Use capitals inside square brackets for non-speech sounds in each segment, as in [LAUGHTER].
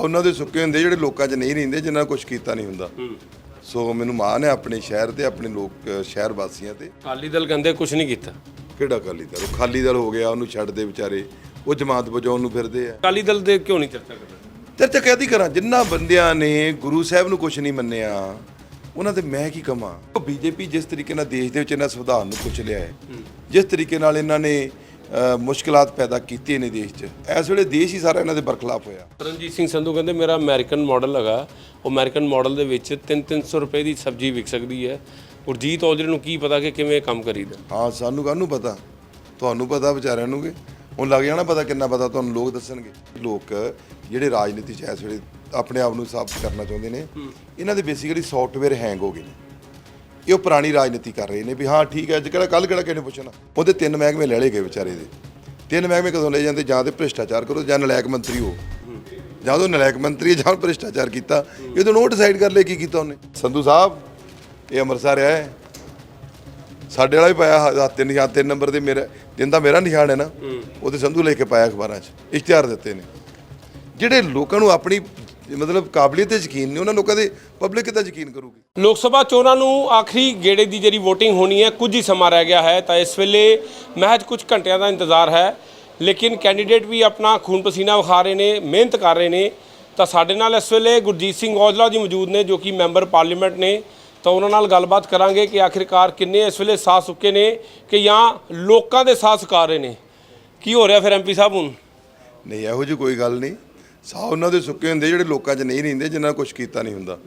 ਉਹਨਾਂ ਦੇ ਸੁੱਕੇ ਹੁੰਦੇ ਜਿਹੜੇ ਲੋਕਾਂ 'ਚ ਨਹੀਂ ਰਹਿੰਦੇ ਜਿਨ੍ਹਾਂ ਕੁਝ ਕੀਤਾ ਨਹੀਂ ਹੁੰਦਾ। ਸੋ ਮੈਨੂੰ ਮਾਣ ਹੈ ਆਪਣੇ ਸ਼ਹਿਰ ਤੇ ਆਪਣੇ ਲੋਕ ਸ਼ਹਿਰ ਵਾਸੀਆਂ ਤੇ। ਅਕਾਲੀ ਦਲ ਕਹਿੰਦੇ ਕੁਝ ਨਹੀਂ ਕੀਤਾ। ਕਿਹੜਾ ਅਕਾਲੀ ਦਲ? ਉਹ ਖਾਲੀ ਦਲ ਹੋ ਗਿਆ ਉਹਨੂੰ ਛੱਡ ਦੇ ਵਿਚਾਰੇ। ਉਹ ਜਮਾਤ ਵਜਾਉਣ ਨੂੰ ਫਿਰਦੇ ਆ। ਅਕਾਲੀ ਦਲ ਦੇ ਕਿਉਂ ਨਹੀਂ ਚਰਚਾ ਕਰਦੇ? ਚਰਚਾ ਕਹਦੀ ਕਰਾਂ? ਜਿੰਨਾ ਬੰਦਿਆਂ ਨੇ ਗੁਰੂ ਸਾਹਿਬ ਨੂੰ ਕੁਝ ਨਹੀਂ ਮੰਨਿਆ ਉਹਨਾਂ ਤੇ ਮੈਂ ਕੀ ਕਮਾਂ ਉਹ ਬੀਜੇਪੀ ਜਿਸ ਤਰੀਕੇ ਨਾਲ ਦੇਸ਼ ਦੇ ਵਿੱਚ ਇਹਨਾਂ ਸੰਵਿਧਾਨ ਨੂੰ ਕੁਚਲਿਆ ਲਿਆ ਹੈ। ਜਿਸ ਤਰੀਕੇ ਨਾਲ ਇਹਨਾਂ ਨੇ ਅ, ਮੁਸ਼ਕਲਾਤ ਪੈਦਾ ਕੀਤੀਆਂ ਨੇ ਦੇਸ਼ 'ਚ। ਇਸ ਵੇਲੇ ਦੇਸ਼ ਹੀ ਸਾਰਾ ਇਹਨਾਂ ਦੇ ਬਰਖਲਾਫ ਹੋਇਆ। ਰਣਜੀਤ ਸਿੰਘ ਸੰਧੂ ਕਹਿੰਦੇ ਮੇਰਾ ਅਮਰੀਕਨ ਮਾਡਲ ਹੈਗਾ। ਉਹ ਅਮਰੀਕਨ ਮਾਡਲ ਦੇ ਵਿੱਚ 3-300 ਰੁਪਏ ਦੀ ਸਬਜ਼ੀ ਵਿਕ ਸਕਦੀ ਹੈ। ਗੁਰਜੀਤ ਔਜਲੇ ਨੂੰ ਕੀ ਪਤਾ ਕਿ ਕਿਵੇਂ ਕੰਮ ਕਰੀਦਾ? ਹਾਂ ਸਾਨੂੰ ਕਾਹਨੂੰ ਪਤਾ? ਤੁਹਾਨੂੰ ਪਤਾ ਵਿਚਾਰਿਆਂ ਨੂੰ ਕਿ ਹੁਣ ਲੱਗ ਜਾਣਾ ਪਤਾ ਕਿੰਨਾ ਪਤਾ ਤੁਹਾਨੂੰ ਲੋਕ ਦੱਸਣਗੇ। ਲੋਕ ਜਿਹੜੇ ਰਾਜਨੀਤੀ 'ਚ ਇਸ ਵੇਲੇ ਆਪਣੇ ਆਪ ਨੂੰ ਸਾਬਤ ਕਰਨਾ ਚਾਹੁੰਦੇ ਨੇ ਇਹਨਾਂ ਦੇ ਬੇਸਿਕਲੀ ਸੌਫਟਵੇਅਰ ਹੈਂਗ ਹੋ ਗਏ ਨੇ। ਇਹ ਉਹ ਪੁਰਾਣੀ ਰਾਜਨੀਤੀ ਕਰ ਰਹੇ ਨੇ ਵੀ ਹਾਂ ਠੀਕ ਹੈ ਅੱਜ ਕਿਹੜਾ ਕੱਲ ਕਿਹੜਾ ਕਿਹਨੇ ਪੁੱਛਣਾ। ਉਹਦੇ ਤਿੰਨ ਮਹਿਕਮੇ ਲੈ ਲਏ ਗਏ ਵਿਚਾਰੇ ਦੇ। ਤਿੰਨ ਮਹਿਕਮੇ ਕਦੋਂ ਲੈ ਜਾਂਦੇ? ਜਾਂ ਤੇ ਭ੍ਰਿਸ਼ਟਾਚਾਰ ਕਰੋ ਜਾਂ ਨਲਾਇਕ ਮੰਤਰੀ ਹੋ। ਜਾਂ ਉਹ ਨਲਾਇਕ ਮੰਤਰੀ ਜਾਂ ਭ੍ਰਿਸ਼ਟਾਚਾਰ ਕੀਤਾ। ਇਹ ਤਾਂ ਨੋ ਡਿਸਾਈਡ ਕਰ ਲੈ ਕੀ ਕੀਤਾ ਉਹਨੇ। ਸੰਧੂ ਸਾਹਿਬ ਇਹ ਅੰਮ੍ਰਿਤਸਰ ਹੈ। ਸਾਡੇ ਵਾਲਾ ਵੀ ਪਾਇਆ ਤਿੰਨ ਨਿਸ਼ਾਨ ਤਿੰਨ ਨੰਬਰ ਦੇ ਮੇਰਾ ਤਿੰਨ ਦਾ ਮੇਰਾ ਨਿਸ਼ਾਨ ਹੈ ਨਾ ਉਹਦੇ ਸੰਧੂ ਲੈ ਕੇ ਪਾਇਆ ਅਖਬਾਰਾਂ 'ਚ। ਇਸ਼ਤਿਹਾਰ ਦਿੱਤੇ ਨੇ। ਜਿਹੜੇ ਲੋਕਾਂ ਨੂੰ ਆਪਣੀ ਮਤਲਬ ਕਾਬਲੀਅਤ ਤੇ ਯਕੀਨ ਨਹੀਂ ਉਹਨਾਂ ਲੋਕਾਂ ਦੇ ਪਬਲਿਕ ਕਿੱਦਾਂ ਯਕੀਨ ਕਰੂਗੀ? ਲੋਕ ਸਭਾ ਚੋਣਾਂ ਨੂੰ ਆਖਰੀ ਗੇੜੇ ਦੀ ਜਿਹੜੀ VOTING ਹੋਣੀ ਹੈ ਕੁਝ ਹੀ ਸਮਾਂ ਰਹਿ ਗਿਆ ਹੈ ਤਾਂ ਇਸ ਵੇਲੇ ਮਹਿਜ ਕੁਝ ਘੰਟਿਆਂ ਦਾ ਇੰਤਜ਼ਾਰ ਹੈ। ਲੇਕਿਨ ਕੈਂਡੀਡੇਟ ਵੀ ਆਪਣਾ ਖੂਨ ਪਸੀਨਾ ਵਿਖਾ ਰਹੇ ਨੇ ਮਿਹਨਤ ਕਰ ਰਹੇ ਨੇ। ਤਾਂ ਸਾਡੇ ਨਾਲ ਇਸ ਵੇਲੇ ਗੁਰਜੀਤ ਸਿੰਘ ਔਜਲਾ ਜੀ ਮੌਜੂਦ ਨੇ ਜੋ ਕਿ ਮੈਂਬਰ ਪਾਰਲੀਮੈਂਟ ਨੇ। ਤਾਂ ਉਹਨਾਂ ਨਾਲ ਗੱਲਬਾਤ ਕਰਾਂਗੇ ਕਿ ਆਖਿਰਕਾਰ ਕਿੰਨੇ ਇਸ ਵੇਲੇ ਸਾਹ ਸੁੱਕੇ ਨੇ ਕਿ ਜਾਂ ਲੋਕਾਂ ਦੇ ਸਾਹ ਸੁਕਾ ਰਹੇ ਨੇ। ਕੀ ਹੋ ਰਿਹਾ ਫਿਰ ਐਮਪੀ ਸਾਹਿਬ ਹੁਣ? ਨਹੀਂ ਇਹੋ ਜਿਹੀ ਕੋਈ ਗੱਲ ਨਹੀਂ। ਸਾਹ ਉਹਨਾਂ ਦੇ ਸੁੱਕੇ ਹੁੰਦੇ ਜਿਹੜੇ ਲੋਕਾਂ 'ਚ ਨਹੀਂ ਰਹਿੰਦੇ ਜਿਨ੍ਹਾਂ ਕੁਝ ਕੀਤਾ ਨਹੀਂ ਹੁੰਦਾ।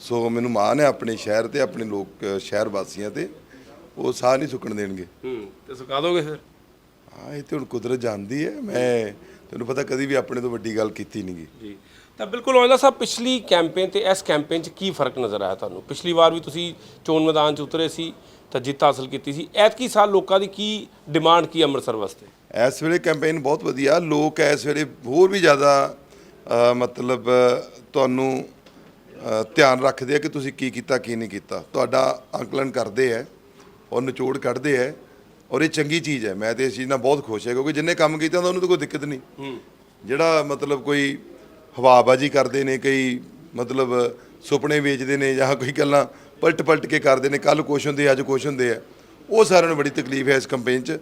ਸੋ ਮੈਨੂੰ ਮਾਣ ਹੈ ਆਪਣੇ ਸ਼ਹਿਰ ਤੇ ਆਪਣੇ ਲੋਕ ਸ਼ਹਿਰ ਵਾਸੀਆਂ ਤੇ ਉਹ ਸਾਹ ਨਹੀਂ ਸੁੱਕਣ ਦੇਣਗੇ। ਹੂੰ ਤੇ ਸੁਕਾ ਦੋਗੇ ਫਿਰ? ਹਾਂ ਇਹ ਤੇ ਹੁਣ ਕੁਦਰਤ ਜਾਣਦੀ ਹੈ। ਮੈਂ ਤੈਨੂੰ ਪਤਾ ਕਦੀ ਵੀ ਆਪਣੇ ਤੋਂ ਵੱਡੀ ਗੱਲ ਕੀਤੀ ਨਹੀਂਗੀ ਜੀ। ਤਾਂ ਬਿਲਕੁਲ ਔਜਲਾ ਸਾਹਿਬ ਪਿਛਲੀ ਕੈਂਪੇਨ ਤੇ ਇਸ ਕੈਂਪੇਨ 'ਚ ਕੀ ਫ਼ਰਕ ਨਜ਼ਰ ਆਇਆ ਤੁਹਾਨੂੰ? ਪਿਛਲੀ ਵਾਰ ਵੀ ਤੁਸੀਂ ਚੋਣ ਮੈਦਾਨ 'ਚ ਉਤਰੇ ਸੀ ਤਾਂ ਜਿੱਤ ਹਾਸਲ ਕੀਤੀ ਸੀ। ਐਤਕੀ ਸਾਲ ਲੋਕਾਂ ਦੀ ਕੀ ਡਿਮਾਂਡ ਕੀ ਅੰਮ੍ਰਿਤਸਰ ਵਾਸਤੇ? ਇਸ ਵੇਲੇ ਕੈਂਪੇਨ ਬਹੁਤ ਵਧੀਆ। ਲੋਕ ਇਸ ਵੇਲੇ ਹੋਰ ਵੀ ਜ਼ਿਆਦਾ ਮਤਲਬ ਤੁਹਾਨੂੰ ਧਿਆਨ ਰੱਖਦੇ ਆ ਕਿ ਤੁਸੀਂ ਕੀ ਕੀਤਾ ਕੀ ਨਹੀਂ ਕੀਤਾ। ਤੁਹਾਡਾ ਅੰਕਲਨ ਕਰਦੇ ਆ ਔਰ ਨਿਚੋੜ ਕੱਢਦੇ ਆ ਔਰ ਇਹ ਚੰਗੀ ਚੀਜ਼ ਹੈ। ਮੈਂ ਤੇ ਇਸ ਚੀਜ਼ ਨਾਲ ਬਹੁਤ ਖੁਸ਼ ਹਾਂ ਕਿਉਂਕਿ ਜਿੰਨੇ ਕੰਮ ਕੀਤਾ ਉਹਨੂੰ ਤਾਂ ਕੋਈ ਦਿੱਕਤ ਨਹੀਂ। ਜਿਹੜਾ ਮਤਲਬ ਕੋਈ ਹਵਾਬਾਜੀ ਕਰਦੇ ਨੇ ਕਈ ਮਤਲਬ ਸੁਪਨੇ ਵੇਚਦੇ ਨੇ ਜਾਂ ਕੋਈ ਗੱਲਾਂ ਪਲਟ ਪਲਟ ਕੇ ਕਰਦੇ ਨੇ ਕੱਲ ਕੁਛ ਹੁੰਦੇ ਅੱਜ ਕੁਛ ਹੁੰਦੇ ਆ ਉਹ ਸਾਰਿਆਂ ਨੂੰ ਬੜੀ ਤਕਲੀਫ ਹੈ ਇਸ ਕੰਪੇਨ 'ਚ।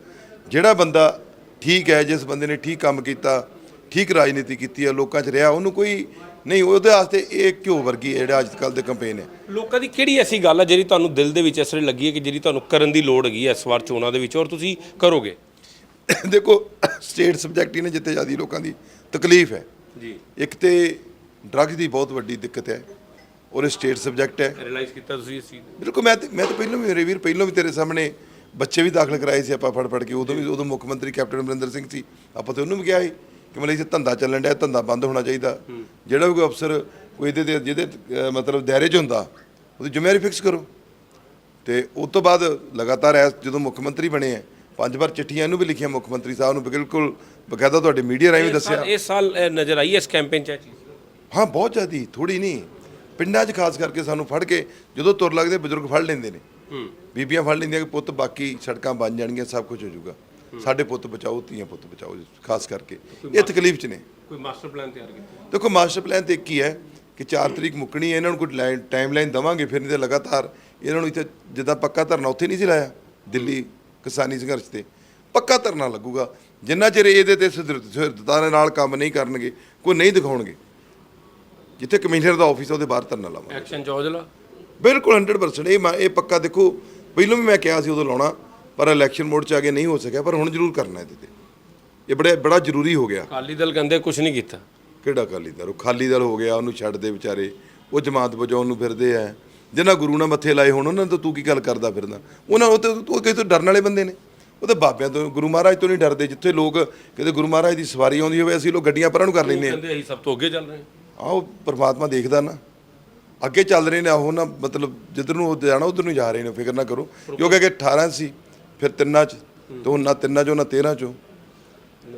ਜਿਹੜਾ ਬੰਦਾ ਠੀਕ ਹੈ ਜਿਸ ਬੰਦੇ ਨੇ ਠੀਕ ਕੰਮ ਕੀਤਾ ਠੀਕ ਰਾਜਨੀਤੀ ਕੀਤੀ ਹੈ ਲੋਕਾਂ 'ਚ ਰਿਹਾ ਉਹਨੂੰ ਕੋਈ ਨਹੀਂ ਉਹਦੇ ਵਾਸਤੇ ਇਹ ਘਿਓ ਵਰਗੀ ਹੈ ਜਿਹੜਾ ਅੱਜ ਕੱਲ ਦੇ ਕੰਪੇਨ ਹੈ। ਲੋਕਾਂ ਦੀ ਕਿਹੜੀ ਐਸੀ ਗੱਲ ਹੈ ਜਿਹੜੀ ਤੁਹਾਨੂੰ ਦਿਲ ਦੇ ਵਿੱਚ ਇਸ ਵੇਲੇ ਲੱਗੀ ਹੈ ਕਿ ਜਿਹੜੀ ਤੁਹਾਨੂੰ ਕਰਨ ਦੀ ਲੋੜ ਹੈਗੀ ਹੈ ਇਸ ਵਾਰ ਚੋਣਾਂ ਦੇ ਵਿੱਚ ਔਰ ਤੁਸੀਂ ਕਰੋਗੇ? [COUGHS] ਦੇਖੋ ਸਟੇਟ ਸਬਜੈਕਟ ਹੀ ਨੇ ਜਿੱਥੇ ਜਿਆਦੀ ਲੋਕਾਂ ਦੀ ਤਕਲੀਫ ਹੈ। ਜੀ। ਇੱਕ ਤੇ ਡਰੱਗਸ ਦੀ ਬਹੁਤ ਵੱਡੀ ਦਿੱਕਤ ਹੈ ਔਰ ਇਹ ਸਟੇਟ ਸਬਜੈਕਟ ਹੈ। ਰਿਅਲਾਈਜ਼ ਕੀਤਾ ਤੁਸੀਂ ਇਸ ਚੀਜ਼? ਬਿਲਕੁਲ ਮੈਂ ਤੇ- ਮੈਂ ਤਾਂ ਪਹਿਲਾਂ ਵੀ ਮੇਰੇ ਵੀਰ ਪਹਿਲਾਂ ਵੀ ਤੇਰੇ ਸਾਹਮਣੇ ਬੱਚੇ ਵੀ ਦਾਖਲ ਕਰਾਏ ਸੀ ਆਪਾਂ ਫੜ ਫੜ ਕੇ ਉਦੋਂ ਵੀ ਉਦੋਂ ਮੁੱਖ ਮੰਤਰੀ ਕੈਪਟਨ ਅਮਰਿੰਦਰ ਸਿੰਘ ਸੀ ਆਪਾਂ ਤੇ ਉਹਨੂੰ ਵੀ ਕਿਹਾ ਸੀ। ਕਿ ਮਤਲਬ ਇਹ ਧੰਦਾ ਚੱਲਣ ਡਿਆ ਧੰਦਾ ਬੰਦ ਹੋਣਾ ਚਾਹੀਦਾ। ਜਿਹੜਾ ਵੀ ਕੋਈ ਅਫਸਰ ਕੋਈ ਇਹਦੇ ਤੇ ਜਿਹਦੇ ਮਤਲਬ ਦਾਇਰੇ 'ਚ ਹੁੰਦਾ ਉਹਦੀ ਜ਼ਿੰਮੇਵਾਰੀ ਫਿਕਸ ਕਰੋ। ਤੇ ਉਸ ਤੋਂ ਬਾਅਦ ਲਗਾਤਾਰ ਐਸ ਜਦੋਂ ਮੁੱਖ ਮੰਤਰੀ ਬਣੇ ਆ ਪੰਜ ਵਾਰ ਚਿੱਠੀਆਂ ਇਹਨੂੰ ਵੀ ਲਿਖੀਆਂ ਮੁੱਖ ਮੰਤਰੀ ਸਾਹਿਬ ਨੂੰ ਬਿਲਕੁਲ ਬਕਾਇਦਾ ਤੁਹਾਡੇ ਮੀਡੀਆ ਰਾਹੀਂ ਵੀ ਦੱਸਿਆ। ਇਸ ਸਾਲ ਨਜ਼ਰ ਆਈ ਇਸ ਕੈਂਪੇਨ 'ਚ ਹਾਂ ਬਹੁਤ ਜ਼ਿਆਦੀ ਥੋੜੀ ਨਹੀਂ। ਪਿੰਡਾਂ 'ਚ ਖਾਸ ਕਰਕੇ ਸਾਨੂੰ ਫੜ ਕੇ ਜਦੋਂ ਤੁਰ ਲੱਗਦੇ ਬਜ਼ੁਰਗ ਫੜ ਲੈਂਦੇ ਨੇ। ਬੀਬੀਆਂ ਫੜ ਲੈਂਦੀਆਂ ਕਿ ਪੁੱਤ ਬਾਕੀ ਸੜਕਾਂ ਬਣ ਜਾਣਗੀਆਂ ਸਭ ਕੁਝ ਹੋ ਜਾਊਗਾ। ਸਾਡੇ ਪੁੱਤ ਬਚਾਓ ਧੀਆਂ ਪੁੱਤ ਬਚਾਓ ਖਾਸ ਕਰਕੇ। ਇਹ ਤਕਲੀਫ 'ਚ ਨੇ। ਕੋਈ ਮਾਸਟਰ ਪਲਾਨ ਤਿਆਰ ਕੀਤਾ? ਦੇਖੋ ਮਾਸਟਰ ਪਲਾਨ ਤੇ ਇੱਕ ਹੀ ਹੈ ਕਿ 4 ਤਰੀਕ ਮੁੱਕਣੀ ਹੈ ਇਹਨਾਂ ਨੂੰ ਕੋਈ ਟਾਈਮ ਲਾਈਨ ਦਵਾਂਗੇ ਫਿਰ ਨਹੀਂ ਤੇ ਲਗਾਤਾਰ ਇਹਨਾਂ ਨੂੰ ਇੱਥੇ ਜਿੱਦਾਂ ਪੱਕਾ ਧਰਨਾ ਉੱਥੇ ਨਹੀਂ ਸੀ ਲਾਇਆ ਦਿੱਲੀ ਕਿਸਾਨੀ ਸੰਘਰਸ਼ ਤੇ। ਪੱਕਾ ਧਰਨਾ ਲੱਗੂਗਾ। ਜਿੰਨਾ ਚਿਰ ਇਹਦੇ ਤੇ ਦੇ ਨਾਲ ਕੰਮ ਨਹੀਂ ਕਰਨਗੇ ਕੋਈ ਨਹੀਂ ਦਿਖਾਉਣਗੇ। ਜਿੱਥੇ ਕਮਿਸ਼ਨਰ ਦਾ ਆਫਿਸ ਉਹਦੇ ਬਾਹਰ ਧਰਨਾ ਲਾਵਾਂਗੇ। ਐਕਸ਼ਨ ਚੌਜਲਾ ਬਿਲਕੁਲ 100% ਇਹ ਮੈਂ- ਇਹ ਪੱਕਾ ਦੇਖੋ ਪਹਿਲਾਂ ਵੀ ਮੈਂ ਕਿਹਾ ਸੀ ਉਦੋਂ ਲਾਉਣਾ। ਪਰ ਇਲੈਕਸ਼ਨ ਮੋਡ 'ਚ ਆ ਕੇ ਨਹੀਂ ਹੋ ਸਕਿਆ ਪਰ ਹੁਣ ਜ਼ਰੂਰ ਕਰਨਾ ਇਹਦੇ ਤੇ। ਇਹ ਬੜਾ ਬੜਾ ਜ਼ਰੂਰੀ ਹੋ ਗਿਆ। ਅਕਾਲੀ ਦਲ ਕਹਿੰਦੇ ਕੁਝ ਨਹੀਂ ਕੀਤਾ। ਕਿਹੜਾ ਅਕਾਲੀ ਦਲ? ਉਹ ਖਾਲੀ ਦਲ ਹੋ ਗਿਆ ਉਹਨੂੰ ਛੱਡ ਦੇ ਵਿਚਾਰੇ। ਉਹ ਜਮਾਤ ਵਜਾਉਣ ਨੂੰ ਫਿਰਦੇ ਆ। ਜਿਨ੍ਹਾਂ ਗੁਰੂ ਨਾਲ ਮੱਥੇ ਲਾਏ ਹੋਣ ਉਹਨਾਂ ਤੋਂ ਤੂੰ ਕੀ ਗੱਲ ਕਰਦਾ ਫਿਰਦਾ? ਉਹਨਾਂ ਉਹ ਤੇ ਉਹ ਕਿਸੇ ਤੋਂ ਡਰਨ ਵਾਲੇ ਬੰਦੇ ਨੇ। ਉਹ ਤੇ ਬਾਬਿਆਂ ਤੋਂ ਗੁਰੂ ਮਹਾਰਾਜ ਤੋਂ ਨਹੀਂ ਡਰਦੇ ਜਿੱਥੇ ਲੋਕ ਕਿਤੇ ਗੁਰੂ ਮਹਾਰਾਜ ਦੀ ਸਵਾਰੀ ਆਉਂਦੀ ਹੋਵੇ ਅਸੀਂ ਲੋਕ ਗੱਡੀਆਂ ਪਰਾਂ ਨੂੰ ਕਰ ਲੈਂਦੇ ਆ। ਕਹਿੰਦੇ ਅਸੀਂ ਸਭ ਤੋਂ ਅੱਗੇ ਚੱਲ ਰਹੇ ਆਹ ਉਹ ਪ੍ਰਮਾਤਮਾ ਦੇਖਦਾ ਨਾ। ਅੱਗੇ ਚੱਲ ਰਹੇ ਨੇ ਉਹ ਨਾ ਮਤਲਬ ਜਿੱਧਰ ਨੂੰ ਉਹ ਜਾਣਾ ਉਧਰ ਨੂੰ ਜਾ ਰਹੇ ਨੇ ਫਿਕਰ ਨਾ ਕਰੋ। ਕਿਉਂਕਿ ਅੱਗੇ 18 ਸੀ। ਫਿਰ ਤਿੰਨਾਂ ਚ ਤੇ ਹੁਣ ਨਾ ਤਿੰਨਾਂ ਚੋਂ ਨਾ 13 ਚੋਂ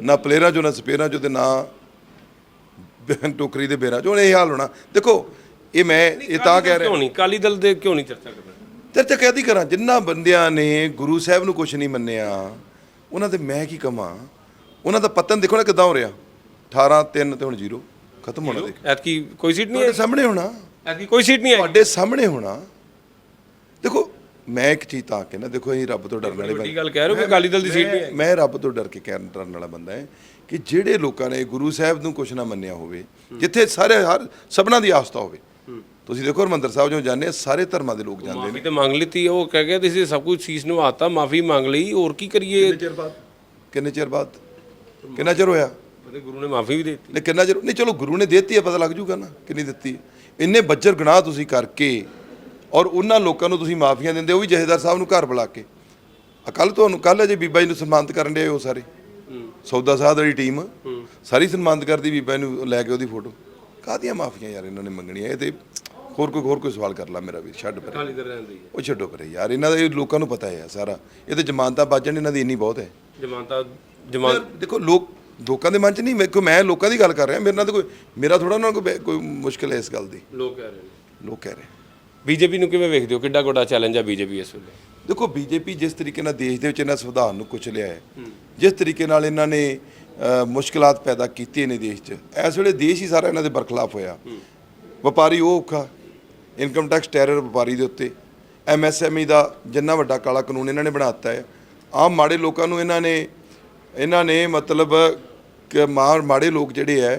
ਨਾ ਪਲੇਅਰਾਂ ਚੋਂ ਨਾ ਸਪੇਅਰਾਂ ਚੋਂ ਤੇ ਨਾ ਟੋਕਰੀ ਦੇ ਬੇਰਾਂ ਚੋਂ। ਹੁਣ ਇਹ ਹਾਲ ਹੋਣਾ। ਦੇਖੋ ਇਹ ਮੈਂ ਇਹ ਤਾਂ ਕਹਿ ਰਿਹਾ। ਕਿਉਂ ਨਹੀਂ? ਅਕਾਲੀ ਦਲ ਦੇ ਕਿਉਂ ਨਹੀਂ ਚਰਚਾ ਕਰਦੇ? ਚਰਚਾ ਕਹਦੀ ਕਰਾਂ? ਜਿੰਨਾ ਬੰਦਿਆਂ ਨੇ ਗੁਰੂ ਸਾਹਿਬ ਨੂੰ ਕੁਝ ਨਹੀਂ ਮੰਨਿਆ ਉਹਨਾਂ ਤੇ ਮੈਂ ਕੀ ਕਮਾਂ ਉਹਨਾਂ ਦਾ ਪਤਨ ਦੇਖੋ ਨਾ ਕਿਦਾਂ ਹੋ ਰਿਹਾ। 18 3 ਤੇ ਹੁਣ 0 ਖਤਮ ਹੋਣਾ ਦੇਖ। ਐਤਕੀ ਕੋਈ ਸੀਟ ਨਹੀਂ ਹੈ ਸਾਹਮਣੇ ਹੋਣਾ। ਐਤਕੀ ਕੋਈ ਸੀਟ ਨਹੀਂ ਹੈ ਤੁਹਾਡੇ ਸਾਹਮਣੇ ਹੋਣਾ। ਦੇਖੋ ਮੈਂ ਇੱਕ ਚੀਜ਼ ਤਾਂ ਕਿ ਨਾ ਦੇਖੋ ਇਹ ਰੱਬ ਤੋਂ ਡਰਨ ਵਾਲੇ ਵੱਡੀ ਗੱਲ ਕਹਿ ਰਹੇ ਹੋ ਕਿ ਅਕਾਲੀ ਦਲ ਦੀ ਸੀਟ ਨਹੀਂ ਹੈ। ਮੈਂ- ਰੱਬ ਤੋਂ ਡਰ ਕੇ ਕਹਿਣ ਡਰਨ ਵਾਲਾ ਬੰਦਾ ਹੈ ਕਿ ਜਿਹੜੇ ਲੋਕਾਂ ਨੇ ਗੁਰੂ ਸਾਹਿਬ ਨੂੰ ਕੁਛ ਨਾ ਮੰਨਿਆ ਹੋਵੇ ਜਿੱਥੇ ਸਾਰੇ ਹਰ ਸਭਨਾਂ ਦੀ ਆਸਥਾ ਹੋਵੇ। ਤੁਸੀਂ ਦੇਖੋ ਹਰਮੰਦਰ ਸਾਹਿਬ ਜੋ ਜਾਂਦੇ ਆ ਸਾਰੇ ਧਰਮਾਂ ਦੇ ਲੋਕ ਜਾਂਦੇ ਮਾਫੀ ਤੇ ਮੰਗ ਲਈ ਉਹ ਕਹਿ ਗਿਆ ਤੁਸੀਂ ਸਭ ਕੁਝ ਸੀਸ ਨਿਭਾਤਾ ਮਾਫੀ ਮੰਗ ਲਈ ਹੋਰ ਕੀ ਕਰੀਏ? ਚਿਰ ਬਾਅਦ? ਕਿੰਨੇ ਚਿਰ ਬਾਅਦ? ਕਿੰਨਾ ਚਿਰ ਹੋਇਆ? ਤੇ ਗੁਰੂ ਨੇ ਮਾਫੀ ਵੀ ਦੇ ਦਿੱਤੀ। ਨਹੀਂ ਕਿੰਨਾ ਚਿਰ ਨਹੀਂ ਚਲੋ ਗੁਰੂ ਨੇ ਦਿੱਤੀ ਹੈ ਪਤਾ ਲੱਗ ਜੂਗਾ ਨਾ ਕਿੰਨੀ ਦਿੱਤੀ ਹੈ। ਇੰਨੇ ਬੱਜਰ ਗੁਨਾਹ ਤੁਸੀਂ ਕਰਕੇ ਔਰ ਉਹਨਾਂ ਲੋਕਾਂ ਨੂੰ ਤੁਸੀਂ ਮਾਫੀਆਂ ਦਿੰਦੇ ਉਹ ਵੀ ਜਹੇਦਾਰ ਸਾਹਿਬ ਨੂੰ ਘਰ ਬੁਲਾ ਕੇ। ਕੱਲ ਤੁਹਾਨੂੰ ਕੱਲ ਅਜੇ ਬੀਬਾ ਜੀ ਨੂੰ ਸਨਮਾਨਿਤ ਕਰਨ ਦੇ ਉਹ ਸਾਰੇ। ਸੌਦਾ ਸਾਧ ਵਾਲੀ ਟੀਮ। ਸਾਰੀ ਸਨਮਾਨਿਤ ਕਰਦੀ ਬੀਬਾ ਜੀ ਨੂੰ ਲੈ ਕੇ ਉਹਦੀ ਫੋਟੋ। ਕਾਹਦੀਆਂ ਮਾਫੀਆਂ ਯਾਰ ਇਹਨਾਂ ਨੇ ਮੰਗਣੀਆਂ? ਇਹ ਤੇ ਹੋਰ ਕੋਈ ਹੋਰ ਕੋਈ ਸਵਾਲ ਕਰ ਲਾ ਮੇਰਾ ਵੀਰ ਛੱਡ ਪਰੇ। ਹੈ ਉਹ ਛੱਡੋ ਪਰੇ ਯਾਰ ਇਹਨਾਂ ਦਾ ਇਹ ਲੋਕਾਂ ਨੂੰ ਪਤਾ ਹੈ ਸਾਰਾ। ਇਹ ਤੇ ਜ਼ਮਾਨਤਾਂ ਬਾਜਣ ਇਹਨਾਂ ਦੀ ਇੰਨੀ ਬਹੁਤ ਹੈ। ਜਮਾਨਤਾ ਜਮਾਨ ਦੇਖੋ ਲੋਕ ਲੋਕਾਂ ਦੇ ਮਨ 'ਚ ਨਹੀਂ ਮੈਂ ਕੋਈ ਮੈਂ ਲੋਕਾਂ ਦੀ ਗੱਲ ਕਰ ਰਿਹਾ। ਮੇਰੇ ਨਾਲ ਤਾਂ ਕੋਈ ਮੇਰਾ ਥੋੜਾ ਉਹਨਾਂ ਬੈ- ਕੋਈ ਮੁਸ਼ਕਲ ਹੈ ਇਸ ਗੱਲ ਦੀ। ਲੋਕ ਕਹਿ ਰਹੇ ਨੇ। ਲੋਕ ਕਹਿ ਰਹੇ ਬੀਜੇਪੀ ਨੂੰ ਕਿਵੇਂ ਵੇਖਦੇ ਹੋ? ਕਿੱਡਾ ਵੱਡਾ ਚੈਲੰਜ ਹੈ ਬੀਜੇਪੀ ਇਸ ਵੇਲੇ? ਦੇਖੋ ਬੀਜੇਪੀ ਜਿਸ ਤਰੀਕੇ ਨਾਲ ਦੇਸ਼ ਦੇ ਵਿੱਚ ਇਹਨਾਂ ਸੰਵਿਧਾਨ ਨੂੰ ਕੁਚਲਿਆ ਹੈ ਜਿਸ ਤਰੀਕੇ ਨਾਲ ਇਹਨਾਂ ਨੇ ਅ, ਮੁਸ਼ਕਲਾਤ ਪੈਦਾ ਕੀਤੀਆਂ ਨੇ ਦੇਸ਼ 'ਚ ਇਸ ਵੇਲੇ ਦੇਸ਼ ਹੀ ਸਾਰਾ ਇਹਨਾਂ ਦੇ ਬਰਖਲਾਫ ਹੋਇਆ। ਵਪਾਰੀ ਉਹ ਔਖਾ ਇਨਕਮ ਟੈਕਸ ਟੈਰਰ ਵਪਾਰੀ ਦੇ ਉੱਤੇ। ਐਮਐਸਐਮਈ ਦਾ ਜਿੰਨਾ ਵੱਡਾ ਕਾਲਾ ਕਾਨੂੰਨ ਇਹਨਾਂ ਨੇ ਬਣਾਤਾ ਹੈ। ਆਮ ਮਾੜੇ ਲੋਕਾਂ ਨੂੰ ਇਹਨਾਂ ਨੇ ਇਹਨਾਂ ਨੇ ਮਤਲਬ ਕਿ ਮਾਰ ਮਾੜੇ ਲੋਕ ਜਿਹੜੇ ਹੈ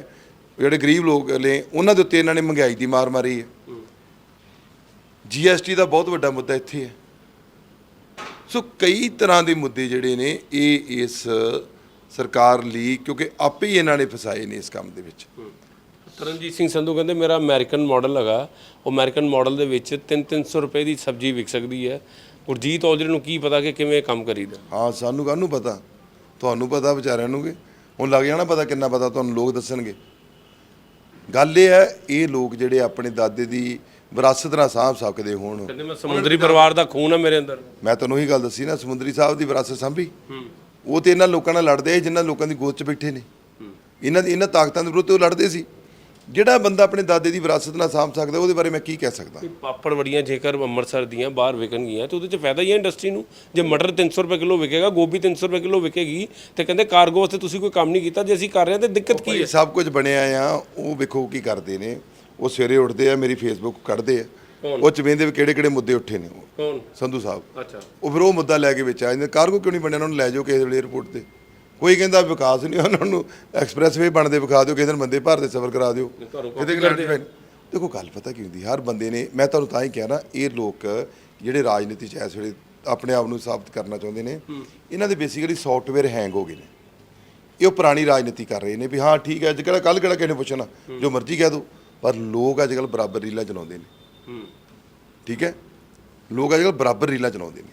ਜਿਹੜੇ ਗਰੀਬ ਲੋਕ ਨੇ ਉਹਨਾਂ ਦੇ ਉੱਤੇ ਇਹਨਾਂ ਨੇ ਮਹਿੰਗਾਈ ਦੀ ਮਾਰ ਮਾਰੀ ਹੈ। ਜੀਐਸਟੀ ਦਾ ਬਹੁਤ ਵੱਡਾ ਮੁੱਦਾ ਇੱਥੇ ਹੈ। ਸੋ ਕਈ ਤਰ੍ਹਾਂ ਦੇ ਮੁੱਦੇ ਜਿਹੜੇ ਨੇ ਇਹ ਇਸ ਸਰਕਾਰ ਲਈ ਕਿਉਂਕਿ ਆਪੇ ਹੀ ਇਹਨਾਂ ਨੇ ਫਸਾਏ ਨੇ ਇਸ ਕੰਮ ਦੇ ਵਿੱਚ। ਤਰਨਜੀਤ ਸਿੰਘ ਸੰਧੂ ਕਹਿੰਦੇ ਮੇਰਾ ਅਮਰੀਕਨ ਮਾਡਲ ਹੈਗਾ। ਉਹ ਅਮਰੀਕਨ ਮਾਡਲ ਦੇ ਵਿੱਚ 3-300 ਰੁਪਏ ਦੀ ਸਬਜ਼ੀ ਵਿਕ ਸਕਦੀ ਹੈ। ਗੁਰਜੀਤ ਔਜਲੇ ਨੂੰ ਕੀ ਪਤਾ ਕਿ ਕਿਵੇਂ ਕੰਮ ਕਰੀਦਾ? ਹਾਂ ਸਾਨੂੰ ਕਾਹਨੂੰ ਪਤਾ? ਤੁਹਾਨੂੰ ਪਤਾ ਵਿਚਾਰਿਆਂ ਨੂੰ ਕਿ ਹੁਣ ਲੱਗ ਜਾਣਾ ਪਤਾ ਕਿੰਨਾ ਪਤਾ ਤੁਹਾਨੂੰ ਲੋਕ ਦੱਸਣਗੇ। ਗੱਲ ਇਹ ਹੈ ਇਹ ਲੋਕ ਜਿਹੜੇ ਆਪਣੇ ਦਾਦੇ ਦੀ ਵਿਰਾਸਤ ਨਾਲ ਸਾਂਭ ਸਕਦੇ ਹੋਣ। ਕਹਿੰਦੇ ਮੈਂ ਸਮੁੰਦਰੀ ਪਰਿਵਾਰ ਦਾ ਖੂਨ ਹੈ ਮੇਰੇ ਅੰਦਰ। ਮੈਂ ਤੁਹਾਨੂੰ ਉਹੀ ਗੱਲ ਦੱਸੀ ਨਾ ਸਮੁੰਦਰੀ ਸਾਹਿਬ ਦੀ ਵਿਰਾਸਤ ਸਾਂਭੀ। ਉਹ ਤੇ ਇਹਨਾਂ ਲੋਕਾਂ ਨਾਲ ਲੜਦੇ ਆ ਜਿਨ੍ਹਾਂ ਲੋਕਾਂ ਦੀ ਗੋਦ 'ਚ ਬੈਠੇ ਨੇ। ਇਹਨਾਂ ਦੀ ਇਹਨਾਂ ਤਾਕਤਾਂ ਦੇ ਵਿਰੁੱਧ ਉਹ ਲੜਦੇ ਸੀ। ਜਿਹੜਾ ਬੰਦਾ ਆਪਣੇ ਦਾਦੇ ਦੀ ਵਿਰਾਸਤ ਨਾਲ ਸਾਂਭ ਸਕਦਾ ਉਹਦੇ ਬਾਰੇ ਮੈਂ ਕੀ ਕਹਿ ਸਕਦਾ? ਪਾਪੜ ਵੜੀਆਂ ਜੇਕਰ ਅੰਮ੍ਰਿਤਸਰ ਦੀਆਂ ਬਾਹਰ ਵਿਕਣਗੀਆਂ ਤੇ ਉਹਦੇ 'ਚ ਫਾਇਦਾ ਹੀ ਹੈ ਇੰਡਸਟਰੀ ਨੂੰ। ਜੇ ਮਟਰ 300 ਰੁਪਏ ਕਿਲੋ ਵਿਕੇਗਾ ਗੋਭੀ 300 ਰੁਪਏ ਕਿਲੋ ਵਿਕੇਗੀ ਤੇ ਕਹਿੰਦੇ ਕਾਰਗੋ ਵਾਸਤੇ ਤੁਸੀਂ ਕੋਈ ਕੰਮ ਨਹੀਂ ਕੀਤਾ ਜੇ ਅਸੀਂ ਕਰ ਰਹੇ ਹਾਂ ਤੇ ਦਿੱਕਤ ਕੀ ਇਹ ਸਭ ਕੁਝ ਬਣਿਆ ਆ ਉਹ ਵੇਖੋ ਕੀ ਕਰਦੇ ਨੇ। ਉਹ ਸਵੇਰੇ ਉੱਠਦੇ ਆ ਮੇਰੀ ਫੇਸਬੁੱਕ ਕੱਢਦੇ ਆ। ਉਹ ਚ ਵੇਂਦੇ ਵੀ ਕਿਹੜੇ ਕਿਹੜੇ ਮੁੱਦੇ ਉੱਠੇ ਨੇ ਉਹ। ਕੌਣ? ਸੰਧੂ ਸਾਹਿਬ। ਅੱਛਾ। ਉਹ ਫਿਰ ਉਹ ਮੁੱਦਾ ਲੈ ਕੇ ਵਿੱਚ ਆ ਜਾਂਦੇ ਕਾਰਗੋ ਕਿਉਂ ਨਹੀਂ ਬਣਿਆ? ਉਹਨਾਂ ਨੂੰ ਲੈ ਜਾਓ ਕਿਸੇ ਵੇਲੇ 에ਅਰਪੋਰਟ ਤੇ। ਕੋਈ ਕਹਿੰਦਾ ਵਿਕਾਸ ਨਹੀਂ ਉਹਨਾਂ ਨੂੰ ਐਕਸਪ੍ਰੈਸਵੇ ਬਣਦੇ ਵਿਖਾ ਦਿਓ ਕਿਸੇ ਦਿਨ ਬੰਦੇ ਭਾਰਤ ਦੇ ਸਫ਼ਰ ਕਰਾ ਦਿਓ। ਇਹਦੇ ਗ੍ਰੈਂਡ ਦੇਖੋ ਗੱਲ ਪਤਾ ਕੀ ਹੁੰਦੀ ਹਰ ਬੰਦੇ ਨੇ ਮੈਂ ਤੁਹਾਨੂੰ ਤਾਂ ਹੀ ਕਿਹਾ ਨਾ ਇਹ ਲੋਕ ਜਿਹੜੇ ਰਾਜਨੀਤੀ ਚ ਇਸ ਵੇਲੇ ਆਪਣੇ ਆਪ ਨੂੰ ਸਾਬਤ ਕਰਨਾ ਚਾਹੁੰਦੇ ਨੇ ਇਹਨਾਂ ਦੇ ਬੇਸਿਕਲੀ ਸੌਫਟਵੇਅਰ ਹੈਂਗ ਹੋ ਗਏ ਨੇ। ਇਹ ਉਹ ਪੁਰਾਣੀ ਰਾਜਨੀਤੀ ਕਰ ਰਹੇ ਨੇ ਵੀ ਹਾਂ ਠੀਕ ਹੈ ਅੱਜ ਕਿਹੜਾ ਕੱਲ ਕਿਹੜਾ ਕਿਸੇ ਨੇ ਪੁੱਛਣਾ। ਜੋ ਮਰਜ਼ੀ ਕਹਿ ਦੋ ਪਰ ਲੋਕ ਅੱਜ ਕੱਲ ਬਰਾਬਰ ਰੀਲਾਂ ਚਲਾਉਂਦੇ ਨੇ। ਹੂੰ। ਠੀਕ ਹੈ? ਲੋਕ ਅੱਜ ਕੱਲ ਬਰਾਬਰ ਰੀਲਾਂ ਚਲਾਉਂਦੇ ਨੇ।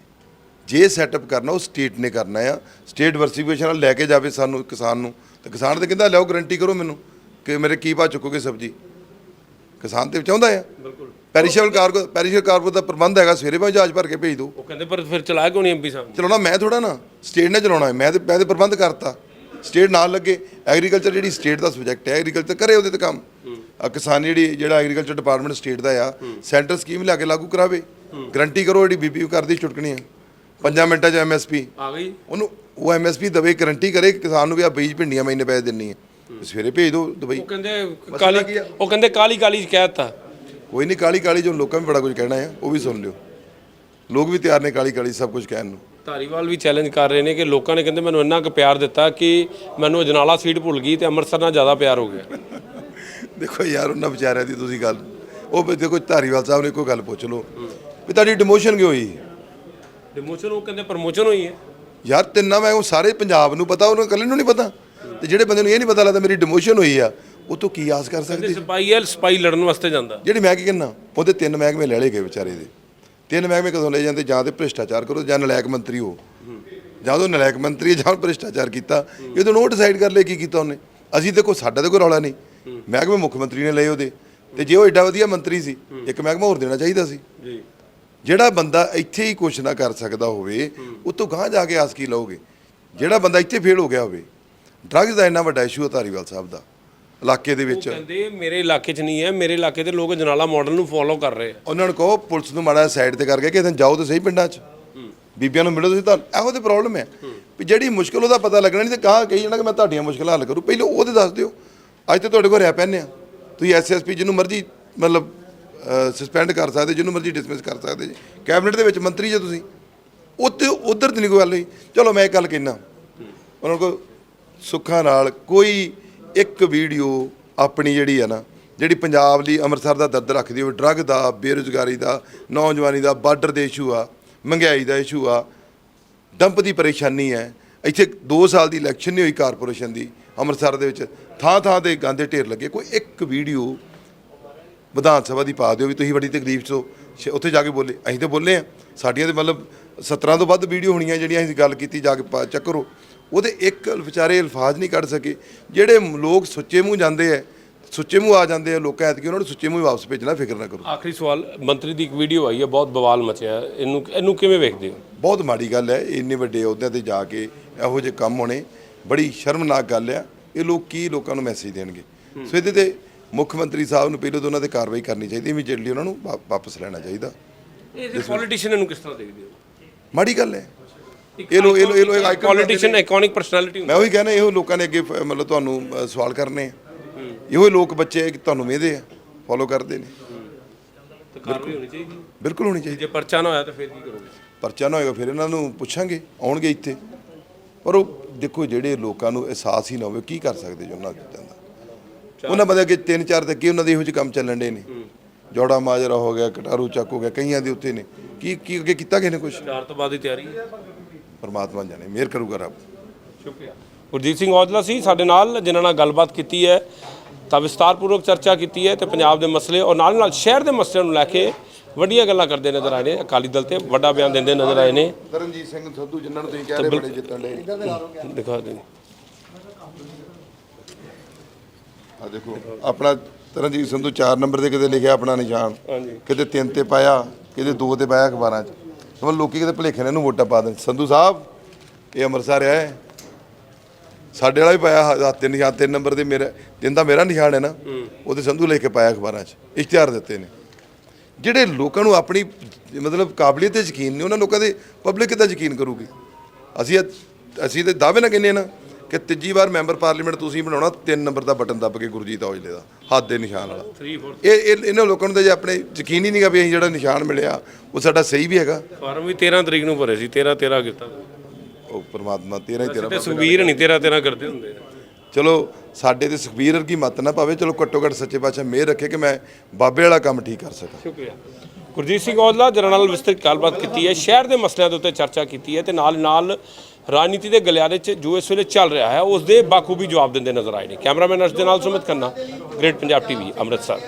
ਜੇ ਸੈਟਅਪ ਕਰਨਾ ਉਹ ਸਟੇਟ ਨੇ ਕਰਨਾ ਆ। ਸਟੇਟ ਵਰਸੀਫਿਕੇਸ਼ਨ ਨਾਲ ਲੈ ਕੇ ਜਾਵੇ ਸਾਨੂੰ ਕਿਸਾਨ ਨੂੰ। ਤੇ ਕਿਸਾਨ ਤੇ ਕਹਿੰਦਾ ਲਿਆਓ ਗਰੰਟੀ ਕਰੋ ਮੈਨੂੰ ਕਿ ਮੇਰੇ ਕੀ ਭਾਅ ਚੁੱਕੋਗੇ ਸਬਜ਼ੀ। ਕਿਸਾਨ ਤੇ ਚਾਹੁੰਦਾ ਆ। ਬਿਲਕੁਲ। ਪੈਰੀਸ਼ੇਬਲ ਕਾਰਗੋ ਪੈਰੀਸ਼ੇਬਲ ਕਾਰਗੋ ਦਾ ਪ੍ਰਬੰਧ ਹੈਗਾ ਸਵੇਰੇ ਭਾਵੇਂ ਜਹਾਜ਼ ਭਰ ਕੇ ਭੇਜ ਦਿਓ। ਉਹ ਕਹਿੰਦੇ ਪਰ ਫਿਰ ਚਲਾਇਆ ਕਿਉਂ ਨਹੀਂ ਐਮਪੀ ਸਾਹਿਬ? ਚਲਾਉਣਾ ਮੈਂ ਥੋੜਾ ਨਾ ਸਟੇਟ ਨੇ ਚਲਾਉਣਾ ਹੈ। ਮੈਂ ਤੇ ਮੈਂ ਤੇ ਪ੍ਰਬੰਧ ਕਰਤਾ। ਸਟੇਟ ਨਾਲ ਲੱਗੇ। ਐਗਰੀਕਲਚਰ ਜਿਹੜੀ ਸਟੇਟ ਦਾ ਸਬਜੈਕਟ ਹੈ ਐਗਰੀਕਲਚਰ ਕਰੇ ਉਹਦੇ ਤੇ ਕੰਮ। ਕਿਸਾਨ ਜਿਹੜੀ ਜਿਹੜਾ ਐਗਰੀਕਲਚਰ ਡਿਪਾਰਟਮੈਂਟ ਸਟੇਟ ਦਾ ਆ ਸੈਂਟਰ ਸਕੀਮ ਲਿਆ ਕੇ ਲਾਗੂ ਕਰਾਵੇ। ਗਰੰਟੀ ਕਰੋ ਜਿਹੜੀ ਬੀਬੀ ਕਰਦੀ ਚੁਟਕਣੀ ਆ। ਪੰਜਾਂ ਮਿੰਟਾਂ 'ਚ ਐਮਐਸਪੀ ਆ ਗਈ। ਉਹਨੂੰ ਉਹ ਐਮਐਸਪੀ ਦਵੇ ਗਰੰਟੀ ਕਰੇ ਕਿ ਕਿਸਾਨ ਨੂੰ ਵੀ ਆ ਬੀਜ ਭਿੰਡੀਆਂ ਮਹੀਨੇ ਪੈਸੇ ਦਿੰਨੀ ਹੈ। ਸਵੇਰੇ ਭੇਜ ਦਿਓ ਦੁਬਈ। ਉਹ ਕਹਿੰਦੇ ਕਾਲੀ? ਉਹ ਕਹਿੰਦੇ ਕਾਲੀ ਕਾਲੀ ਚ ਕਹਿ ਦਿੱਤਾ। ਕੋਈ ਨਹੀਂ ਕਾਲੀ ਕਾਲੀ ਜੋ ਲੋਕਾਂ ਵੀ ਬੜਾ ਕੁਝ ਕਹਿਣਾ ਹੈ ਉਹ ਵੀ ਸੁਣ ਲਿਓ। ਲੋਕ ਵੀ ਤਿਆਰ ਨੇ ਕਾਲੀ ਕਾਲੀ ਸਭ ਕੁਝ ਕਹਿਣ ਨੂੰ। ਧਾਰੀਵਾਲ ਵੀ ਚੈਲੰਜ ਕਰ ਰਹੇ ਨੇ ਕਿ ਲੋਕਾਂ ਨੇ ਕਹਿੰਦੇ ਮੈਨੂੰ ਇੰਨਾ ਕੁ ਪਿਆਰ ਦਿੱਤਾ ਕਿ ਮੈਨੂੰ ਅਜਨਾਲਾ ਸੀਟ ਭੁੱਲ ਗਈ ਤੇ ਅੰਮ੍ਰਿਤਸਰ ਨਾਲ ਜ਼ਿਆਦਾ ਪਿਆਰ ਹੋ ਗਿਆ। ਦੇਖੋ ਯਾਰ ਉਹਨਾਂ ਵਿਚਾਰਿਆਂ ਦੀ ਤੁਸੀਂ ਗੱਲ ਉਹ ਵੀ ਦੇਖੋ ਧਾਰੀਵਾਲ ਸਾਹਿਬ ਨੇ ਕੋਈ ਗੱਲ ਪੁੱਛ ਲਓ। ਵੀ ਤੁਹਾਡੀ ਡਿਮੋਸ਼ਨ ਕਿਉਂ ਹੋਈ? ਡਿਮੋਸ਼ਨ ਉਹ ਕਹਿੰਦੇ ਪ੍ਰਮੋਸ਼ਨ ਹੋਈ ਹੈ। ਯਾਰ ਤਿੰਨਾਂ ਮੈਂ ਉਹ ਸਾਰੇ ਪੰਜਾਬ ਨੂੰ ਪਤਾ ਉਹਨੂੰ ਇਕੱਲੇ ਨੂੰ ਨਹੀਂ ਪਤਾ। ਤੇ ਜਿਹੜੇ ਬੰਦੇ ਨੂੰ ਇਹ ਨਹੀਂ ਪਤਾ ਲੱਗਦਾ ਮੇਰੀ ਡਿਮੋਸ਼ਨ ਹੋਈ ਆ ਉਹ ਤੋਂ ਕੀ ਆਸ ਕਰ ਸਕਦੇ? ਸਿਪਾਹੀ ਹੈ ਸਪਾਈ ਲੜਨ ਵਾਸਤੇ ਜਾਂਦਾ। ਜਿਹੜੀ ਮੈਂ ਕੀ ਕਹਿੰਨਾ ਉਹਦੇ ਤਿੰਨ ਮਹਿਕਮੇ ਲੈ ਲਏ ਗਏ ਵਿਚਾਰੇ ਦੇ। ਤਿੰਨ ਮਹਿਕਮੇ ਕਦੋਂ ਲੈ ਜਾਂਦੇ? ਜਾਂ ਤੇ ਭ੍ਰਿਸ਼ਟਾਚਾਰ ਕਰੋ ਜਾਂ ਨਲਾਇਕ ਮੰਤਰੀ ਹੋ। ਜਾਂ ਉਹ ਨਲਾਇਕ ਮੰਤਰੀ ਜਾਂ ਭ੍ਰਿਸ਼ਟਾਚਾਰ ਕੀਤਾ। ਇਹ ਤਾਂ ਨੋਟ ਡਿਸਾਈਡ ਕਰ ਲਏ ਕੀ ਕੀਤਾ ਉਹਨੇ। ਅਸੀਂ ਤੇ ਕੋਈ ਸਾਡਾ ਤੇ ਕੋਈ ਰੌਲਾ ਨਹੀਂ। ਮਹਿਕਮੇ ਮੁੱਖ ਮੰਤਰੀ ਨੇ ਲਏ ਉਹਦੇ। ਤੇ ਜੇ ਉਹ ਐਡਾ ਵਧੀਆ ਮੰਤਰੀ ਸੀ ਇੱਕ ਮਹਿਕਮਾ ਹੋਰ ਦੇਣਾ ਚਾਹੀਦਾ ਸੀ। ਜੀ। ਜਿਹੜਾ ਬੰਦਾ ਇੱਥੇ ਹੀ ਕੁਛ ਨਾ ਕਰ ਸਕਦਾ ਹੋਵੇ ਉਹ ਤੋਂ ਗਾਂਹ ਜਾ ਕੇ ਆਸ ਕੀ ਲਓਗੇ? ਜਿਹੜਾ ਬੰਦਾ ਇੱਥੇ ਫੇਲ ਹੋ ਗਿਆ ਹੋਵੇ ਡਰੱਗਸ ਦਾ ਇੰਨਾ ਵੱਡਾ ਇਸ਼ੂ ਹੈ ਧਾਰੀਵਾਲ ਸਾਹਿਬ ਦਾ ਇਲਾਕੇ ਦੇ ਵਿੱਚ। ਕਹਿੰਦੇ ਮੇਰੇ ਇਲਾਕੇ 'ਚ ਨਹੀਂ ਹੈ ਮੇਰੇ ਇਲਾਕੇ ਦੇ ਲੋਕ ਜਨਾਲਾ ਮਾਡਲ ਨੂੰ ਫੋਲੋ ਕਰ ਰਹੇ ਆ। ਉਹਨਾਂ ਨੂੰ ਕਹੋ ਪੁਲਿਸ ਨੂੰ ਮਾੜਾ ਸਾਈਡ ਤੇ ਕਰਕੇ ਕਿ ਇਹਦਾਂ ਜਾਓ ਤਾਂ ਸਹੀ ਪਿੰਡਾਂ 'ਚ। ਬੀਬੀਆਂ ਨੂੰ ਮਿਲੋ ਤੁਸੀਂ ਤਾਂ ਇਹੋ ਤੇ ਪ੍ਰੋਬਲਮ ਹੈ। ਵੀ ਜਿਹੜੀ ਮੁਸ਼ਕਲ ਉਹਦਾ ਪਤਾ ਲੱਗਣਾ ਨਹੀਂ ਤੇ ਕਹਾਂ ਕਹੀ ਜਾਣਾ ਕਿ ਮੈਂ ਤੁਹਾਡੀਆਂ ਮੁਸ਼ਕਲਾਂ ਹੱਲ ਕਰੂ। ਪਹਿਲਾਂ ਉਹਦੇ ਦੱਸ ਦਿਓ। ਅੱਜ ਤੇ ਤੁਹਾਡੇ ਕੋਲ ਰਿਆ ਪੈਨੇ ਆ। ਤੁਸੀਂ ਐਸਐਸਪੀ ਜਿਹਨੂੰ ਮਰਜ਼ੀ, ਮਤਲਬ ਸਸਪੈਂਡ ਕਰ ਸਕਦੇ, ਜਿਹਨੂੰ ਮਰਜ਼ੀ ਡਿਸਮਿਸ ਕਰ ਸਕਦੇ ਜੀ। ਕੈਬਨਿਟ ਦੇ ਵਿੱਚ ਮੰਤਰੀ ਜੇ ਤੁਸੀਂ ਉੱਤੇ ਉਧਰ ਦੀ ਨਹੀਂ ਕੋਈ ਗੱਲ ਹੋਈ। ਚਲੋ ਮੈਂ ਇੱਕ ਗੱਲ ਕਹਿਣਾ ਉਹਨਾਂ ਕੋਲ ਸੁੱਖਾਂ ਨਾਲ ਕੋਈ ਇੱਕ ਵੀਡੀਓ ਆਪਣੀ ਜਿਹੜੀ ਆ ਨਾ, ਜਿਹੜੀ ਪੰਜਾਬ ਲਈ ਅੰਮ੍ਰਿਤਸਰ ਦਾ ਦਰਦ ਰੱਖਦੀ ਹੋਵੇ ਡਰੱਗ ਦਾ, ਬੇਰੁਜ਼ਗਾਰੀ ਦਾ, ਨੌਜਵਾਨੀ ਦਾ ਬਾਰਡਰ ਦੇ ਇਸ਼ੂ ਆ, ਮਹਿੰਗਾਈ ਦਾ ਇਸ਼ੂ ਆ ਡੰਪ ਦੀ ਪਰੇਸ਼ਾਨੀ ਹੈ। ਇੱਥੇ 2 ਸਾਲ ਦੀ ਇਲੈਕਸ਼ਨ ਨਹੀਂ ਹੋਈ ਕਾਰਪੋਰੇਸ਼ਨ ਦੀ ਅੰਮ੍ਰਿਤਸਰ ਦੇ ਵਿੱਚ। ਥਾਂ ਥਾਂ ਤੇ ਗਾਂਦੇ ਢੇਰ ਲੱਗੇ। ਕੋਈ ਇੱਕ ਵੀਡੀਓ ਵਿਧਾਨ ਸਭਾ ਦੀ ਪਾ ਦਿਓ ਵੀ ਤੁਸੀਂ ਬੜੀ ਤਕਲੀਫ 'ਚੋਂ ਉੱਥੇ ਜਾ ਕੇ ਬੋਲੇ। ਅਸੀਂ ਤਾਂ ਬੋਲੇ ਆ। ਸਾਡੀਆਂ ਤੇ ਮਤਲਬ 17 ਤੋਂ ਵੱਧ ਵੀਡੀਓ ਹੋਣੀਆਂ ਜਿਹੜੀਆਂ ਅਸੀਂ ਗੱਲ ਕੀਤੀ ਜਾ ਕੇ ਚੈੱਕ ਕਰੋ। ਉਹਦੇ ਇੱਕ ਵਿਚਾਰੇ ਅਲਫਾਜ਼ ਨਹੀਂ ਕੱਢ ਸਕੇ। ਜਿਹੜੇ ਲੋਕ ਸੁੱਚੇ ਮੂੰਹ ਜਾਂਦੇ ਆ ਸੁੱਚੇ ਮੂੰਹ ਆ ਜਾਂਦੇ ਆ ਲੋਕਾਂ ਐਤਕੀ ਉਹਨਾਂ ਨੂੰ ਸੁੱਚੇ ਮੂੰਹ ਹੀ ਵਾਪਸ ਭੇਜਣਾ ਫਿਕਰ ਨਾ ਕਰੋ। ਆਖਰੀ ਸਵਾਲ ਮੰਤਰੀ ਦੀ ਇੱਕ ਵੀਡੀਓ ਆਈ ਹੈ ਬਹੁਤ ਬਵਾਲ ਮਚਿਆ। ਹੈ। ਇਹਨੂੰ ਇਹਨੂੰ ਕਿਵੇਂ ਵੇਖਦੇ ਹੋ? ਬਹੁਤ ਮਾੜੀ ਗੱਲ ਹੈ ਇੰਨੇ ਵੱਡੇ ਅਹੁਦਿਆਂ ਤੇ ਜਾ ਕੇ ਇਹੋ ਜਿਹੇ ਕੰਮ ਹੋਣੇ ਬੜੀ ਸ਼ਰਮਨਾਕ ਗੱਲ ਆ ਇਹ ਲੋਕ ਕੀ ਲੋਕਾਂ ਨੂੰ ਮੈਸੇਜ ਦੇਣਗੇ? ਸੋ ਇਹਦੇ ਤੇ ਮੁੱਖ ਮੰਤਰੀ ਸਾਹਿਬ ਨੂੰ ਪਹਿਲਾਂ ਤਾਂ ਉਹਨਾਂ ਤੇ ਕਾਰਵਾਈ ਕਰਨੀ ਚਾਹੀਦੀ ਇਮੀਡੀਏਟਲੀ ਉਹਨਾਂ ਨੂੰ ਵਾ- ਵਾਪਸ ਲੈਣਾ ਚਾਹੀਦਾ। ਇਹ ਪੋਲੀਟੀਸ਼ੀਅਨ ਇਹਨੂੰ ਕਿਸ ਤਰ੍ਹਾਂ ਦੇਖਦੇ ਹੋ? ਮਾੜੀ ਗੱਲ ਹੈ। ਇਹ ਲੋ ਇਹ ਲੋ ਇਹ ਲੋ ਇੱਕ icon ਪੋਲੀਟੀਸ਼ੀਅਨ ਆਈਕੋਨਿਕ ਪਰਸਨੈਲਿਟੀ ਮੈਂ ਉਹੀ ਕਹਿੰਦਾ ਇਹੋ ਲੋਕਾਂ ਨੇ ਅੱਗੇ ਫ- ਮਤਲਬ ਤੁਹਾਨੂੰ ਅ, ਸਵਾਲ ਕਰਨੇ ਆ। ਇਹੋ ਲੋਕ ਬੱਚੇ ਕਿ ਤੁਹਾਨੂੰ ਵੇਹਦੇ ਆ ਫੋਲੋ ਕਰਦੇ ਨੇ। ਤੇ ਕਾਰਵਾਈ ਹੋਣੀ ਚਾਹੀਦੀ ਬਿਲਕੁਲ ਹੋਣੀ ਚਾਹੀਦੀ। ਜੇ ਪਰਚਾ ਨਾ ਹੋਇਆ ਤਾਂ ਫਿਰ ਕੀ ਕਰੋਗੇ? ਪਰਚਾ ਨਾ ਹੋਏਗਾ ਫਿਰ ਇਹਨਾਂ ਨੂੰ ਪੁੱਛਾਂਗੇ ਆਉਣਗੇ ਇੱਥੇ। ਪਰ ਉਹ ਦੇਖੋ ਜਿਹੜੇ ਲੋਕਾਂ ਨੂੰ ਅਹਿਸਾਸ ਹੀ ਨਾ ਹੋਵੇ ਕੀ ਕਰ ਸਕਦੇ ਜੀ ਉਹਨਾਂ ਚੀਜ਼ਾਂ ਦਾ ਉਹਨਾਂ ਬੰਦੇ ਅੱਗੇ ਤਿੰਨ ਚਾਰ ਤੇ ਅੱਗੇ ਉਹਨਾਂ ਦੇ ਇਹੋ ਜਿਹੇ ਕੰਮ ਚੱਲਣ ਦੇ ਨੇ? ਜੋੜਾ ਮਾਜਰਾ ਹੋ ਗਿਆ ਕਟਾਰੂ ਚੱਕ ਹੋ ਗਿਆ ਕਈਆਂ ਦੇ ਉੱਤੇ ਨੇ। ਕੀ ਕੀ ਅੱਗੇ ਕੀਤਾ ਕਿਸੇ ਨੇ ਕੁਝ ਚਾਰ ਤੋਂ ਬਾਅਦ ਦੀ ਤਿਆਰੀ ਹੈ। ਪਰਮਾਤਮਾ ਜਾਣੇ ਮਿਹਰ ਕਰੂਗਾ ਰੱਬ। ਸ਼ੁਕਰੀਆ। ਗੁਰਜੀਤ ਸਿੰਘ ਔਜਲਾ ਸੀ ਸਾਡੇ ਨਾਲ ਜਿਨ੍ਹਾਂ ਨਾਲ ਗੱਲਬਾਤ ਕੀਤੀ ਹੈ ਤਾਂ ਵਿਸਤਾਰਪੂਰਵਕ ਚਰਚਾ ਕੀਤੀ ਹੈ ਤੇ ਪੰਜਾਬ ਦੇ ਮਸਲੇ ਔਰ ਨਾਲ ਨਾਲ ਸ਼ਹਿਰ ਦੇ ਮਸਲਿਆਂ ਨੂੰ ਲੈ ਕੇ ਵੱਡੀਆਂ ਗੱਲਾਂ ਕਰਦੇ ਨਜ਼ਰ ਆਏ ਨੇ ਅਕਾਲੀ ਦਲ ਤੇ ਵੱਡਾ ਬਿਆਨ ਦਿੰਦੇ ਨਜ਼ਰ ਆਏ ਨੇ। ਤਰਨਜੀਤ ਸਿੰਘ ਸੰਧੂ ਜਿਨ੍ਹਾਂ ਨੂੰ ਤੁਸੀਂ ਕਹਿ ਰਹੇ ਬੜੇ ਜਿੱਤਣ ਦੇ। ਦਿਖਾ ਦੇ। ਆ ਦੇਖੋ ਆਪਣਾ ਤਰਨਜੀਤ ਸੰਧੂ 4 ਨੰਬਰ ਤੇ ਕਿਤੇ ਲਿਖਿਆ ਆਪਣਾ ਨਿਸ਼ਾਨ। ਹਾਂਜੀ। ਕਿਤੇ 3 ਤੇ ਪਾਇਆ ਕਿਤੇ 2 ਤੇ ਪਾਇਆ ਅਖਬਾਰਾਂ 'ਚ। ਸਮਾਂ ਲੋਕੀ ਕਿਤੇ ਭੁਲੇਖੇ ਨਾਲ ਇਹਨੂੰ ਵੋਟਾਂ ਪਾ ਦੇਣ। ਸੰਧੂ ਸਾਹਿਬ ਇਹ ਅੰਮ੍ਰਿਤਸਰ ਹੈ। ਸਾਡੇ ਵਾਲਾ ਵੀ ਪਾਇਆ ਹੱਥ ਤੇ ਨਿਸ਼ਾਨ 3 ਨੰਬਰ ਤੇ ਮੇਰਾ ਤਿੰਨ ਦਾ ਮੇਰਾ ਨਿਸ਼ਾਨ ਹੈ ਨਾ ਉਹਦੇ ਸੰਧੂ ਲਿਖ ਕੇ ਪਾਇਆ ਅਖਬਾਰਾਂ 'ਚ। ਇਸ਼ਤਿਹਾਰ ਦਿੱਤੇ ਨੇ। ਜਿਹੜੇ ਲੋਕਾਂ ਨੂੰ ਆਪਣੀ ਮਤਲਬ ਕਾਬਲੀਅਤ ਤੇ ਯਕੀਨ ਨਹੀਂ ਉਹਨਾਂ ਲੋਕਾਂ ਦੇ ਪਬਲਿਕ ਕਿੱਦਾਂ ਯਕੀਨ ਕਰੂਗੀ? ਅਸੀਂ ਅਸੀਂ ਤੇ ਦਾਅਵੇ ਨਾਲ ਕਹਿੰਦੇ ਆ ਨਾ ਕਿ ਤੀਜੀ ਵਾਰ ਮੈਂਬਰ ਪਾਰਲੀਮੈਂਟ ਤੁਸੀਂ ਬਣਾਉਣਾ 3 ਨੰਬਰ ਦਾ ਬਟਨ ਦੱਬ ਕੇ ਗੁਰਜੀਤ ਔਜਲੇ ਦਾ ਹੱਥ ਦੇ ਨਿਸ਼ਾਨ ਵਾਲਾ। 3 4 ਇਹ ਇਹ- ਇਹਨਾਂ ਲੋਕਾਂ ਨੂੰ ਤਾਂ ਜੇ ਆਪਣੇ ਯਕੀਨ ਹੀ ਨਹੀਂਗਾ ਵੀ ਅਸੀਂ ਜਿਹੜਾ ਨਿਸ਼ਾਨ ਮਿਲਿਆ ਉਹ ਸਾਡਾ ਸਹੀ ਵੀ ਹੈਗਾ। ਫਾਰਮ ਵੀ 13 ਤਰੀਕ ਨੂੰ ਭਰੇ ਸੀ 13 13 ਕੀਤਾ। ਉਹ ਪ੍ਰਮਾਤਮਾ ਤੇਰਾ ਹੀ ਤੇਰਾ ਤੇ ਸੁਖਬੀਰ ਨਹੀਂ 13 13 ਕਰਦੇ ਹੁੰਦੇ। ਨੇ ਚਲੋ, ਸਾਡੇ ਤੇ ਸੁਖਬੀਰ ਵਰਗੀ ਮਤ ਨਾ ਪਾਵੇ, ਚਲੋ ਘੱਟੋ ਘੱਟ ਸੱਚੇ ਪਾਤਸ਼ਾਹ ਮਿਹਰ ਰੱਖੇ ਕਿ ਮੈਂ ਬਾਬੇ ਵਾਲਾ ਕੰਮ ਠੀਕ ਕਰ ਸਕਾਂ। ਸ਼ੁਕਰੀਆ। ਗੁਰਜੀਤ ਸਿੰਘ ਔਜਲਾ ਜਿਹਨਾਂ ਨਾਲ ਵਿਸਤ੍ਰਿਤ ਗੱਲਬਾਤ ਕੀਤੀ ਹੈ। ਸ਼ਹਿਰ ਦੇ ਮਸਲਿਆਂ ਦੇ ਉੱਤੇ ਚਰਚਾ ਕੀਤੀ ਹੈ ਤੇ ਨਾਲ ਨਾਲ ਰਾਜਨੀਤੀ ਦੇ ਗਲਿਆਰੇ 'ਚ ਜੋ ਇਸ ਵੇਲੇ ਚੱਲ ਰਿਹਾ ਹੈ, ਉਸ ਦੇ ਬਾਖੂਬੀ ਜਵਾਬ ਦਿੰਦੇ ਨਜ਼ਰ ਆਏ ਨੇ। ਕੈਮਰਾਮੈਨ ਅਰਸ਼ ਦੇ ਨਾਲ ਸੁਮਿਤ ਖੰਨਾ ਗ੍ਰੇਟ ਪੰਜਾਬ ਟੀਵੀ ਅੰਮ੍ਰਿਤਸਰ।